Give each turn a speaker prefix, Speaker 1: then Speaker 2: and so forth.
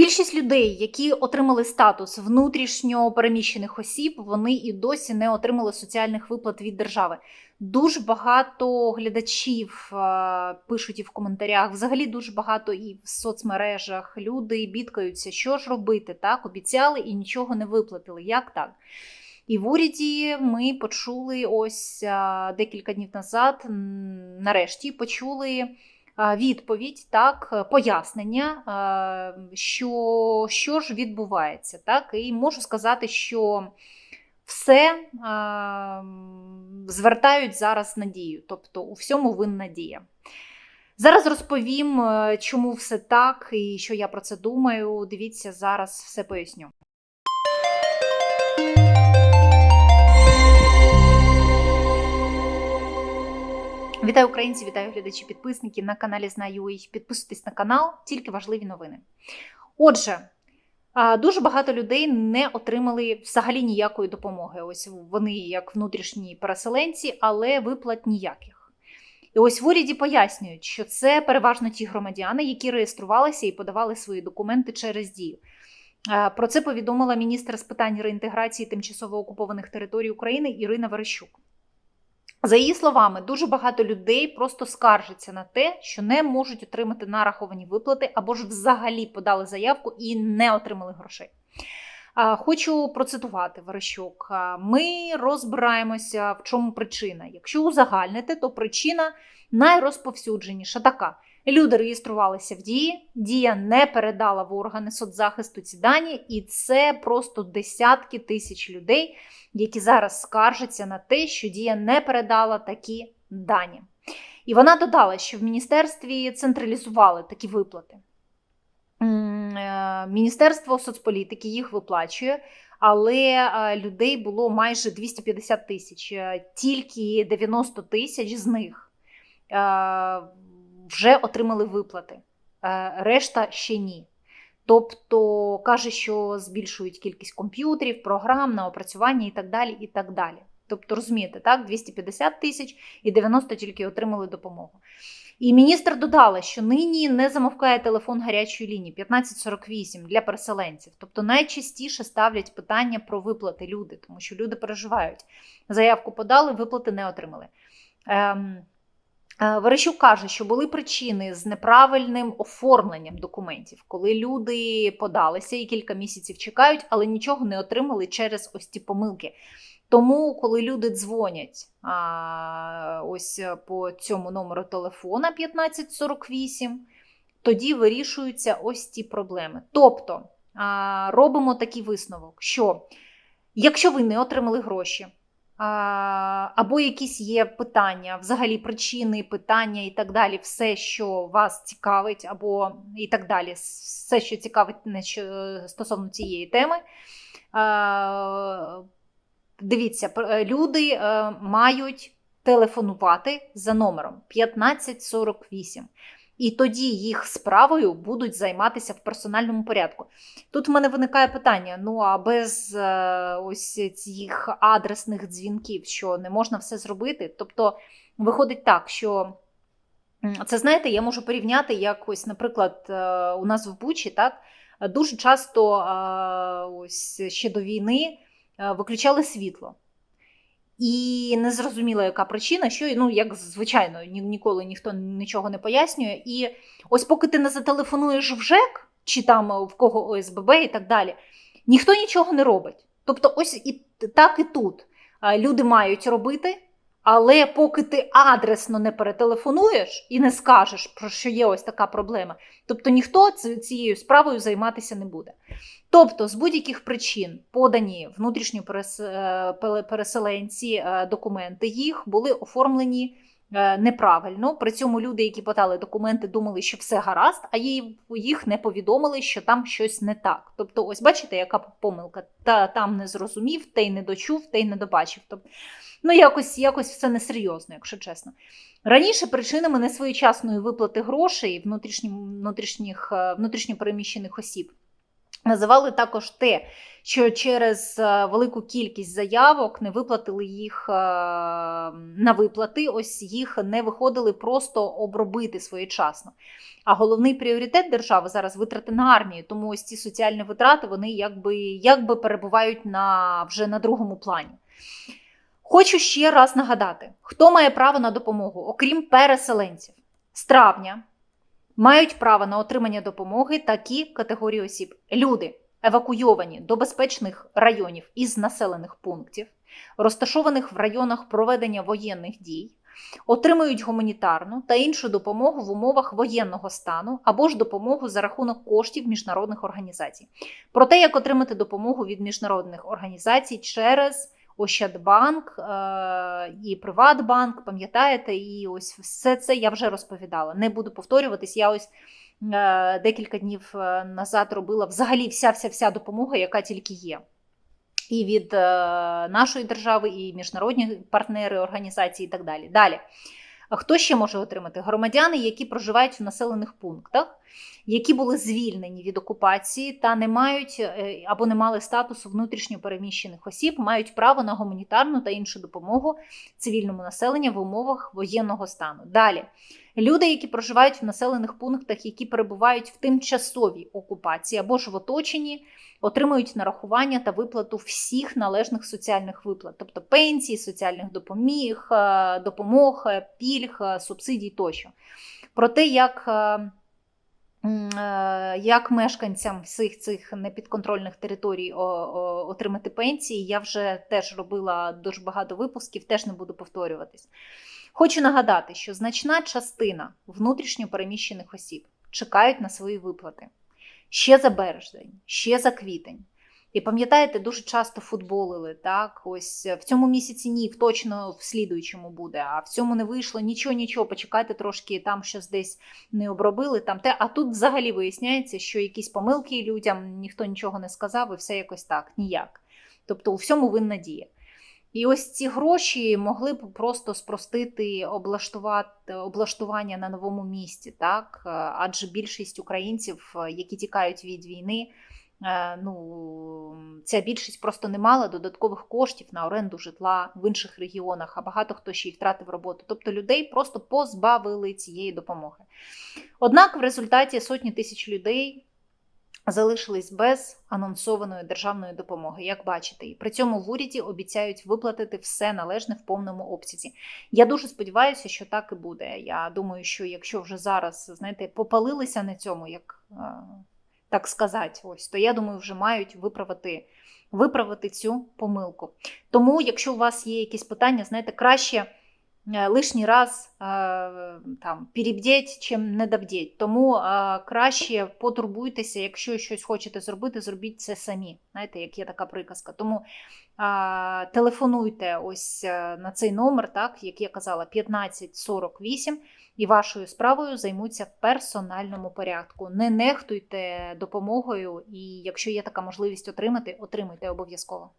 Speaker 1: Більшість людей, які отримали статус внутрішньо переміщених осіб, вони і досі не отримали соціальних виплат від держави. Дуже багато глядачів е, пишуть і в коментарях. Взагалі дуже багато і в соцмережах люди бідкаються, що ж робити. Так обіцяли і нічого не виплатили. Як так? І в уряді ми почули ось е, декілька днів назад. Нарешті почули відповідь, так, пояснення, е, що, що ж відбувається. Так, і можу сказати, що все звертають зараз надію, тобто у всьому винна дія. Зараз розповім, е, чому все так і що я про це думаю. Дивіться, зараз все поясню. Вітаю українці, вітаю глядачі, підписники на каналі Знаю. і Підписуйтесь на канал, тільки важливі новини. Отже, дуже багато людей не отримали взагалі ніякої допомоги. Ось вони як внутрішні переселенці, але виплат ніяких. І ось в уряді пояснюють, що це переважно ті громадяни, які реєструвалися і подавали свої документи через дію. Про це повідомила міністр з питань реінтеграції тимчасово окупованих територій України Ірина Верещук. За її словами, дуже багато людей просто скаржаться на те, що не можуть отримати нараховані виплати або ж взагалі подали заявку і не отримали грошей. Хочу процитувати Верещук. Ми розбираємося, в чому причина. Якщо узагальнити, то причина найрозповсюдженіша така. Люди реєструвалися в дії, дія не передала в органи соцзахисту ці дані, і це просто десятки тисяч людей, які зараз скаржаться на те, що дія не передала такі дані. І вона додала, що в міністерстві централізували такі виплати. Е, Міністерство соцполітики їх виплачує, але е, людей було майже 250 тисяч. Е, Тільки 90 тисяч з них вже отримали виплати, е, решта ще ні. Тобто каже, що збільшують кількість комп'ютерів, програм на опрацювання і так далі. і так далі. Тобто, розумієте, так, 250 тисяч і 90 тільки отримали допомогу. І міністр додала, що нині не замовкає телефон гарячої лінії 1548 для переселенців. Тобто найчастіше ставлять питання про виплати люди, тому що люди переживають. Заявку подали, виплати не отримали. Ем, Верещук каже, що були причини з неправильним оформленням документів, коли люди подалися і кілька місяців чекають, але нічого не отримали через ось ці помилки. Тому, коли люди дзвонять а, ось по цьому номеру телефона 1548, тоді вирішуються ось ці проблеми. Тобто а, робимо такий висновок, що якщо ви не отримали гроші, або якісь є питання, взагалі причини, питання і так далі, все, що вас цікавить, або і так далі, все, що цікавить що- стосовно цієї теми. Дивіться, пр- люди е, мають телефонувати за номером 1548. І тоді їх справою будуть займатися в персональному порядку. Тут в мене виникає питання: ну а без е, ось цих адресних дзвінків, що не можна все зробити. Тобто, виходить так, що це знаєте, я можу порівняти як ось, наприклад, е, у нас в Бучі, так дуже часто е, ось ще до війни виключали світло. І не зрозуміла, яка причина, що ну, як звичайно, ні, ніколи ніхто нічого не пояснює. І ось поки ти не зателефонуєш в ЖЕК, чи там в кого ОСББ і так далі, ніхто нічого не робить. Тобто, ось і так і тут люди мають робити, але поки ти адресно не перетелефонуєш і не скажеш, про що є ось така проблема, тобто ніхто цією справою займатися не буде. Тобто, з будь-яких причин подані внутрішні е, переселенці е, документи їх були оформлені неправильно. При цьому люди, які подали документи, думали, що все гаразд, а їх не повідомили, що там щось не так. Тобто, ось бачите, яка помилка. Та там не зрозумів, той не дочув, той не добачив. Тобто, ну якось, якось все несерйозно, якщо чесно. Раніше причинами несвоєчасної виплати грошей внутрішніх, е, внутрішньопереміщених осіб Називали також те, що через е, велику кількість заявок не виплатили їх е, на виплати, ось їх не виходили просто обробити своєчасно. А головний пріоритет держави зараз витрати на армію, тому ось ці соціальні витрати вони якби, якби перебувають на, вже на другому плані. Хочу ще раз нагадати, хто має право на допомогу, окрім переселенців, з травня мають право на отримання допомоги такі категорії осіб: люди, евакуйовані до безпечних районів із населених пунктів, розташованих в районах проведення воєнних дій, отримують гуманітарну та іншу допомогу в умовах воєнного стану або ж допомогу за рахунок коштів міжнародних організацій. Про те, як отримати допомогу від міжнародних організацій через Ощадбанк е, і Приватбанк, пам'ятаєте, і ось все це я вже розповідала. Не буду повторюватись. Я ось е, декілька днів е, назад робила взагалі вся-вся-вся допомога, яка тільки є. І від нашої держави, і міжнародні партнери, організації, і так далі. Далі. А хто ще може отримати? Громадяни, які проживають в населених пунктах, які були звільнені від окупації та не мають е, або не мали статусу внутрішньо переміщених осіб, мають право на гуманітарну та іншу допомогу цивільному населенню в умовах воєнного стану. Далі люди, які проживають в населених пунктах, які перебувають в тимчасовій окупації або ж в оточенні, отримують нарахування та виплату всіх належних соціальних виплат, тобто пенсії, соціальних допоміг, е, допомог, е, пільг, субсидій тощо. Про те, як як мешканцям всіх цих непідконтрольних територій отримати пенсії, я вже теж робила дуже багато випусків, теж не буду повторюватись. Хочу нагадати, що значна частина внутрішньо переміщених осіб чекають на свої виплати ще за березень, ще за квітень. І пам'ятаєте, дуже часто футболили. так, ось В цьому місяці ні, точно в слідуючому буде, а в цьому не вийшло нічого, нічого, почекайте трошки, там щось десь не обробили. там те. А тут взагалі виясняється, що якісь помилки людям ніхто нічого не сказав, і все якось так, ніяк. Тобто у всьому винна дія. І ось ці гроші могли б просто спростити облаштувати облаштування на новому місці, так адже більшість українців, які тікають від війни. Е, ну, ця більшість просто не мала додаткових коштів на оренду житла в інших регіонах, а багато хто ще й втратив роботу. Тобто людей просто позбавили цієї допомоги. Однак в результаті сотні тисяч людей залишились без анонсованої державної допомоги, як бачите, і при цьому в уряді обіцяють виплатити все належне в повному обсязі. Я дуже сподіваюся, що так і буде. Я думаю, що якщо вже зараз знаєте, попалилися на цьому, як е, так сказати, ось, то я думаю, вже мають виправити виправити цю помилку. Тому, якщо у вас є якісь питання, знаєте, краще лишній раз е, там перебдіть, чим не добдіть. Тому е, краще потурбуйтеся, якщо щось хочете зробити, зробіть це самі. Знаєте, як є така приказка. Тому телефонуйте ось на цей номер, так, як я казала, 1548 і вашою справою займуться в персональному порядку. Не нехтуйте допомогою, і якщо є така можливість отримати, отримуйте обов'язково.